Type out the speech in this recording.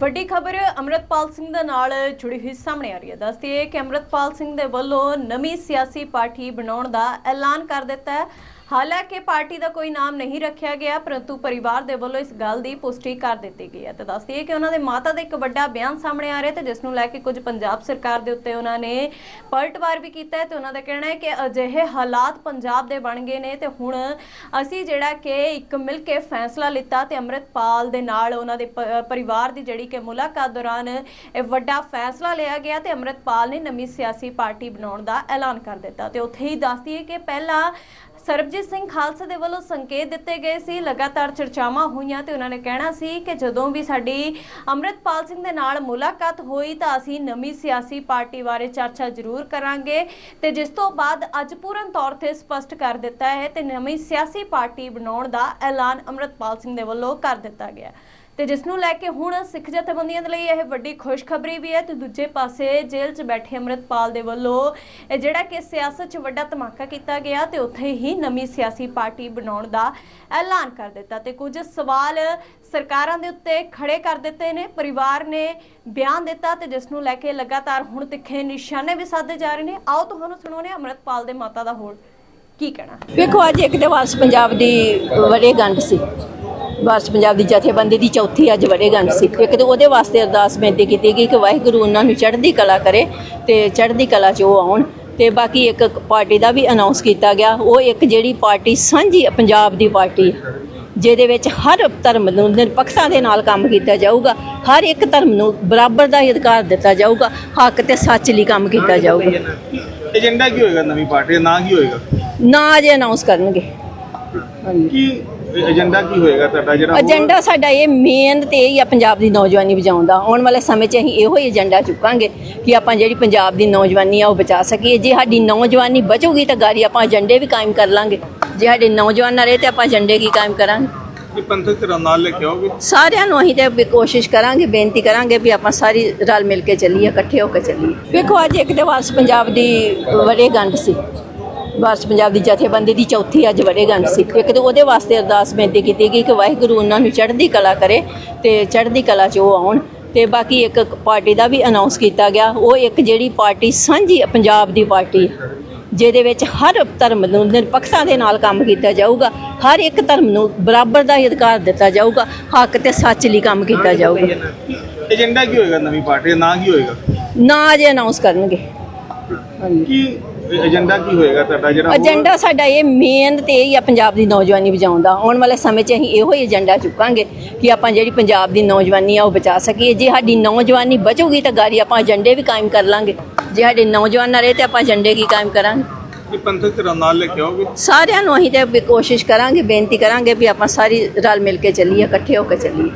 ਵੱਡੀ ਖਬਰ ਅਮਰਤਪਾਲ ਸਿੰਘ ਦੇ ਨਾਲ ਜੁੜੀ ਹੋਈ ਸਾਹਮਣੇ ਆ ਰਹੀ ਹੈ। ਦੱਸਦੀ ਹੈ ਕਿ ਅਮਰਤਪਾਲ ਸਿੰਘ ਦੇ ਵੱਲੋਂ ਨਵੀਂ ਸਿਆਸੀ ਪਾਰਟੀ ਬਣਾਉਣ ਦਾ ਐਲਾਨ ਕਰ ਦਿੱਤਾ ਹੈ। ਹਾਲਾਂਕਿ ਪਾਰਟੀ ਦਾ ਕੋਈ ਨਾਮ ਨਹੀਂ ਰੱਖਿਆ ਗਿਆ, ਪਰੰਤੂ ਪਰਿਵਾਰ ਦੇ ਵੱਲੋਂ ਇਸ ਗੱਲ ਦੀ ਪੁਸ਼ਟੀ ਕਰ ਦਿੱਤੀ ਗਈ ਹੈ। ਤੇ ਦੱਸਦੀ ਹੈ ਕਿ ਉਹਨਾਂ ਦੇ ਮਾਤਾ ਦਾ ਇੱਕ ਵੱਡਾ ਬਿਆਨ ਸਾਹਮਣੇ ਆ ਰਿਹਾ ਤੇ ਜਿਸ ਨੂੰ ਲੈ ਕੇ ਕੁਝ ਪੰਜਾਬ ਸਰਕਾਰ ਦੇ ਉੱਤੇ ਉਹਨਾਂ ਨੇ ਪਲਟਵਾਰ ਵੀ ਕੀਤਾ ਹੈ ਤੇ ਉਹਨਾਂ ਦਾ ਕਹਿਣਾ ਹੈ ਕਿ ਅਜਿਹੇ ਹਾਲਾਤ ਪੰਜਾਬ ਦੇ ਬਣ ਗਏ ਨੇ ਤੇ ਹੁਣ ਅਸੀਂ ਜਿਹੜਾ ਕਿ ਇੱਕ ਮਿਲ ਕੇ ਫੈਸਲਾ ਲਿੱਤਾ ਤੇ ਅੰਮ੍ਰਿਤਪਾਲ ਦੇ ਨਾਲ ਉਹਨਾਂ ਦੇ ਪ- ਪਰਿਵਾਰ ਦੀ ਜਿਹੜੀ ਕਿ ਮੁਲਾਕਾਤ ਦੌਰਾਨ ਇਹ ਵੱਡਾ ਫੈਸਲਾ ਲਿਆ ਗਿਆ ਤੇ ਅੰਮ੍ਰਿਤਪਾਲ ਨੇ ਨਵੀਂ ਸਿਆਸੀ ਪਾਰਟੀ ਬਣਾਉਣ ਦਾ ਐਲਾਨ ਕਰ ਦਿੱਤਾ। ਤੇ ਉੱਥੇ ਹੀ ਦੱਸਦੀ ਹੈ ਕਿ ਪਹਿਲਾਂ ਸਰਬਜੀਤ ਸਿੰਘ ਖਾਲਸਾ ਦੇ ਵੱਲੋਂ ਸੰਕੇਤ ਦਿੱਤੇ ਗਏ ਸੀ, ਲਗਾਤਾਰ ਚਰਚਾਵਾਂ ਹੋਈਆਂ ਤੇ ਉਹਨਾਂ ਨੇ ਕਹਿਣਾ ਸੀ ਕਿ ਜਦੋਂ ਵੀ ਸਾਡੀ ਅੰਮ੍ਰਿਤਪਾਲ ਸਿੰਘ ਦੇ ਨਾਲ ਮੁਲਾਕਾਤ ਹੋਈ ਤਾਂ ਅਸੀਂ ਨਵੀਂ ਸਿਆਸੀ ਪਾਰਟੀ ਬਾਰੇ ਚਰਚਾ ਜ਼ਰੂਰ ਕਰਾਂਗੇ ਤੇ ਜਿਸ ਤੋਂ ਬਾਅਦ ਅੱਜ ਪੂਰਨ ਤੌਰ ਤੇ ਸਪਸ਼ਟ ਕਰ ਦਿੱਤਾ ਹੈ ਤੇ ਨਵੀਂ ਸਿਆਸੀ ਪਾਰਟੀ ਬਣਾਉਣ ਦਾ ਐਲਾਨ ਅੰਮ੍ਰਿਤਪਾਲ ਸਿੰਘ ਦੇ ਵੱਲੋਂ ਕਰ ਦਿੱਤਾ ਗਿਆ। ਤੇ ਜਿਸ ਨੂੰ ਲੈ ਕੇ ਹੁਣ ਸਿੱਖ ਜਥੇਬੰਦੀਆਂ ਦੇ ਲਈ ਇਹ ਵੱਡੀ ਖੁਸ਼ਖਬਰੀ ਵੀ ਹੈ, ਤੇ ਦੂਜੇ ਪਾਸੇ ਜੇਲ੍ਹ 'ਚ ਬੈਠੇ ਅੰਮ੍ਰਿਤਪਾਲ ਦੇ ਵੱਲੋਂ ਇਹ ਜਿਹੜਾ ਕਿ ਸਿਆਸਤ 'ਚ ਵੱਡਾ ਧਮਾਕਾ ਕੀਤਾ ਗਿਆ ਤੇ ਉੱਥੇ ਹੀ ਨਵੀਂ ਸਿਆਸੀ ਪਾਰਟੀ ਬਣਾਉਣ ਦਾ ਐਲਾਨ ਕਰ ਦਿੱਤਾ ਤੇ ਕੁਝ ਸਵਾਲ ਸਰਕਾਰਾਂ ਦੇ ਉੱਤੇ ਖੜੇ ਕਰ ਦਿੱਤੇ ਨੇ, ਪਰਿਵਾਰ ਨੇ ਬਿਆਨ ਦਿੱਤਾ ਤੇ ਜਿਸ ਨੂੰ ਲੈ ਕੇ ਲਗਾਤਾਰ ਹੁਣ ਤਿੱਖੇ ਨਿਸ਼ਾਨੇ ਵੀ ਸਾਧੇ ਜਾ ਰਹੇ ਨੇ। ਆਓ ਤੁਹਾਨੂੰ ਸੁਣਾਉਂਦੇ ਹਾਂ ਅੰਮ੍ਰਿਤਪਾਲ ਦੇ ਮਾਤਾ ਦਾ ਹੋਰ ਕੀ ਕਹਿਣਾ? ਵੇਖੋ, ਅੱਜ ਇੱਕ ਤੇ ਵਾਰਸ ਪੰਜਾਬ ਦੀ ਵਰੇਗੰਢ ਸੀ। ਵਾਰਸ ਪੰਜਾਬ ਦੀ ਜਥੇਬੰਦੀ ਦੀ ਚੌਥੀ ਅੱਜ ਵਰੇਗੰਢ ਸੀ। ਇੱਕ ਤੇ ਉਹਦੇ ਵਾਸਤੇ ਅਰਦਾਸ ਬੇਨਤੀ ਕੀਤੀ ਗਈ ਕਿ ਵਾਹਿਗੁਰੂ ਉਹਨਾਂ ਨੂੰ ਚੜ੍ਹਦੀ ਕਲਾ ਕਰੇ ਤੇ ਚੜ੍ਹਦੀ ਕਲਾ 'ਚ ਉਹ ਆਉਣ ਤੇ ਬਾਕੀ ਇੱਕ ਪਾਰਟੀ ਦਾ ਵੀ ਅਨਾਉਂਸ ਕੀਤਾ ਗਿਆ। ਉਹ ਇੱਕ ਜਿਹੜੀ ਪਾਰਟੀ ਸਾਂਝੀ ਪੰਜਾਬ ਦੀ ਪਾਰਟੀ ਜਿਹਦੇ ਵਿੱਚ ਹਰ ਧਰਮ ਨੂੰ ਨਿਰਪੱਖਤਾ ਦੇ ਨਾਲ ਕੰਮ ਕੀਤਾ ਜਾਊਗਾ ਹਰ ਇੱਕ ਧਰਮ ਨੂੰ ਬਰਾਬਰ ਦਾ ਅਧਿਕਾਰ ਦਿੱਤਾ ਜਾਊਗਾ ਹੱਕ ਤੇ ਸੱਚ ਲਈ ਕੰਮ ਕੀਤਾ ਜਾਊਗਾ। ਏਜੰਡਾ ਕੀ ਹੋਏਗਾ ਨਵੀਂ ਪਾਰਟੀ ਦਾ? ਨਾਂ ਕੀ ਹੋਏਗਾ? ਨਾ ਜੇ ਅਨਾਉਂਸ ਕਰਨਗੇ। ਕੀ ਏਜੰਡਾ ਕੀ ਹੋਏਗਾ ਤੁਹਾਡਾ? ਜਿਹੜਾ ਏਜੰਡਾ ਸਾਡਾ ਇਹ ਮੇਨ ਤੇ ਹੀ ਆ ਪੰਜਾਬ ਦੀ ਨੌਜਵਾਨੀ ਬਚਾਉਣ ਦਾ। ਆਉਣ ਵਾਲੇ ਸਮੇਂ 'ਚ ਅਸੀਂ ਇਹੋ ਹੀ ਏਜੰਡਾ ਚੁੱਕਾਂਗੇ ਕਿ ਆਪਾਂ ਜਿਹੜੀ ਪੰਜਾਬ ਦੀ ਨੌਜਵਾਨੀ ਆ ਉਹ ਬਚਾ ਸਕੀਏ। ਜੇ ਸਾਡੀ ਨੌਜਵਾਨੀ ਬਚੂਗੀ ਤਾਂ ਗਾਰੀ ਆਪਾਂ ਏਜੰਡੇ ਵੀ ਕਾਇਮ ਕਰ ਲਾਂਗੇ। ਜੇ ਸਾਡੇ ਨੌਜਵਾਨ ਨਾ ਰਹੇ ਤੇ ਆਪਾਂ ਏਜੰਡੇ ਕੀ ਕਾਇਮ ਕਰਾਂਗੇ? ਕੀ ਪੰਥਕ ਧਿਰਾਂ ਨਾਲ ਲੈ ਕੇ ਆਓਗੇ? ਸਾਰਿਆਂ ਨੂੰ ਅਸੀਂ ਤੇ ਕੋਸ਼ਿਸ਼ ਕਰਾਂਗੇ ਬੇਨਤੀ ਕਰਾਂਗੇ ਵੀ ਆਪਾਂ ਸਾਰੀ ਰਲ ਮਿਲ ਕੇ ਚੱਲੀਏ ਇਕੱਠੇ ਹੋ ਕੇ ਚੱਲੀਏ। ਵੇਖੋ ਅੱਜ ਇੱਕ ਤੇ ਵਾਰਸ ਪੰਜਾਬ ਦੀ ਵਰੇਗੰਢ ਸੀ। ਵਾਰਸ ਪੰਜਾਬ ਦੀ ਜਥੇਬੰਦੀ ਦੀ ਚੌਥੀ ਅੱਜ ਵਰੇਗੰਢ ਸੀ ਇੱਕ ਤੇ ਉਹਦੇ ਵਾਸਤੇ ਅਰਦਾਸ ਬੇਨਤੀ ਕੀਤੀ ਗਈ ਕਿ ਵਾਹਿਗੁਰੂ ਉਹਨਾਂ ਨੂੰ ਚੜ੍ਹਦੀ ਕਲਾ ਕਰੇ ਤੇ ਚੜ੍ਹਦੀ ਕਲਾ 'ਚ ਉਹ ਆਉਣ ਤੇ ਬਾਕੀ ਇੱਕ ਪਾਰਟੀ ਦਾ ਵੀ ਅਨਾਉਂਸ ਕੀਤਾ ਗਿਆ। ਉਹ ਇੱਕ ਜਿਹੜੀ ਪਾਰਟੀ ਸਾਂਝੀ ਪੰਜਾਬ ਦੀ ਪਾਰਟੀ ਜਿਹਦੇ ਵਿੱਚ ਹਰ ਧਰਮ ਨੂੰ ਨਿਰਪੱਖਤਾ ਦੇ ਨਾਲ ਕੰਮ ਕੀਤਾ ਜਾਊਗਾ ਹਰ ਇੱਕ ਧਰਮ ਨੂੰ ਬਰਾਬਰ ਦਾ ਅਧਿਕਾਰ ਦਿੱਤਾ ਜਾਊਗਾ ਹੱਕ ਤੇ ਸੱਚ ਲਈ ਕੰਮ ਕੀਤਾ ਜਾਊਗਾ। ਏਜੰਡਾ ਕੀ ਹੋਏਗਾ ਨਵੀਂ ਪਾਰਟੀ ਦਾ? ਨਾਂ ਕੀ ਹੋਏਗਾ? ਨਾ ਜੇ ਅਨਾਉਂਸ ਕਰਨਗੇ। ਕੀ ਏਜੰਡਾ ਕੀ ਹੋਏਗਾ ਤੁਹਾਡਾ ਜਿਹੜਾ ਏਜੰਡਾ ਸਾਡਾ ਇਹ ਮੇਨ ਤੇ ਇਹ ਹੀ ਆ ਪੰਜਾਬ ਦੀ ਨੌਜਵਾਨੀ ਬਚਾਉਣ ਦਾ। ਆਉਣ ਵਾਲੇ ਸਮੇਂ 'ਚ ਅਸੀਂ ਇਹੋ ਹੀ ਏਜੰਡਾ ਚੁੱਕਾਂਗੇ ਕਿ ਆਪਾਂ ਜਿਹੜੀ ਪੰਜਾਬ ਦੀ ਨੌਜਵਾਨੀ ਆ ਉਹ ਬਚਾ ਸਕੀਏ। ਜੇ ਸਾਡੀ ਨੌਜਵਾਨੀ ਬਚੂਗੀ ਤਾਂ ਗਾਰੀ ਆਪਾਂ ਏਜੰਡੇ ਵੀ ਕਾਇਮ ਕਰ ਲਾਂਗੇ। ਜੇ ਸਾਡੇ ਨੌਜਵਾਨ ਨਾ ਰਹੇ ਤੇ ਆਪਾਂ ਏਜੰਡੇ ਕੀ ਕਾਇਮ ਕਰਾਂਗੇ? ਕੀ ਪੰਥਕ ਧਿਰਾਂ ਨਾਲ ਲੈ ਕੇ ਆਓਗੇ? ਸਾਰਿਆਂ ਨੂੰ ਅਸੀਂ ਤੇ ਕੋਸ਼ਿਸ਼ ਕਰਾਂਗੇ ਬੇਨਤੀ ਕਰਾਂਗੇ ਵੀ ਆਪਾਂ ਸਾਰੀ ਰਲ ਮਿਲ ਕੇ ਚੱਲੀਏ ਇਕੱਠੇ ਹੋ ਕੇ ਚੱਲੀਏ।